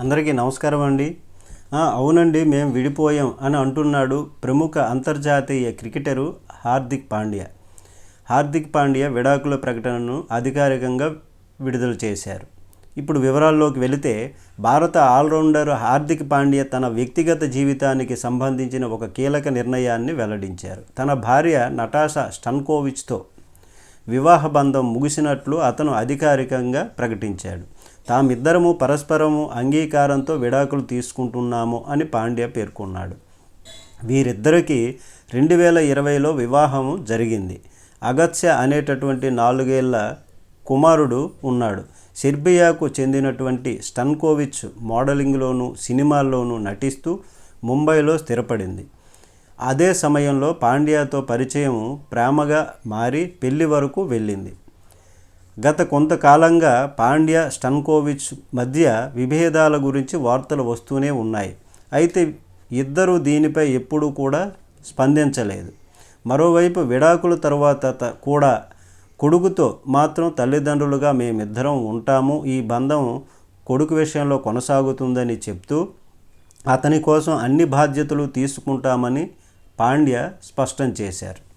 అందరికీ నమస్కారం అండి. అవునండి మేము విడిపోయాం అని అంటున్నాడు ప్రముఖ అంతర్జాతీయ క్రికెటరు హార్దిక్ పాండ్యా. హార్దిక్ పాండ్యా విడాకుల ప్రకటనను అధికారికంగా విడుదల చేశారు. ఇప్పుడు వివరాల్లోకి వెళితే భారత ఆల్రౌండర్ హార్దిక్ పాండ్యా తన వ్యక్తిగత జీవితానికి సంబంధించిన ఒక కీలక నిర్ణయాన్ని వెల్లడించారు. తన భార్య నటాషా స్టన్కోవిచ్తో వివాహ బంధం ముగిసినట్లు అతను అధికారికంగా ప్రకటించాడు. తామిద్దరము పరస్పరము అంగీకారంతో విడాకులు తీసుకుంటున్నాము అని పాండ్యా పేర్కొన్నాడు. వీరిద్దరికీ రెండు వేల ఇరవైలో వివాహము జరిగింది. అగత్య అనేటటువంటి నాలుగేళ్ళ కుమారుడు ఉన్నాడు. సెర్బియాకు చెందినటువంటి స్టన్కోవిచ్ మోడలింగ్లోనూ సినిమాల్లోనూ నటిస్తూ ముంబైలో స్థిరపడింది. అదే సమయంలో పాండ్యాతో పరిచయం ప్రేమగా మారి పెళ్ళి వరకు వెళ్ళింది. గత కొంతకాలంగా పాండ్య స్టన్కోవిచ్ మధ్య విభేదాల గురించి వార్తలు వస్తూనే ఉన్నాయి. అయితే ఇద్దరూ దీనిపై ఎప్పుడూ కూడా స్పందించలేదు. మరోవైపు విడాకుల తర్వాత కూడా కొడుకుతో మాత్రం తల్లిదండ్రులుగా మేమిద్దరం ఉంటాము. ఈ బంధం కొడుకు విషయంలో కొనసాగుతుందని చెప్తూ అతని కోసం అన్ని బాధ్యతలు తీసుకుంటామని పాండ్య స్పష్టం చేశారు.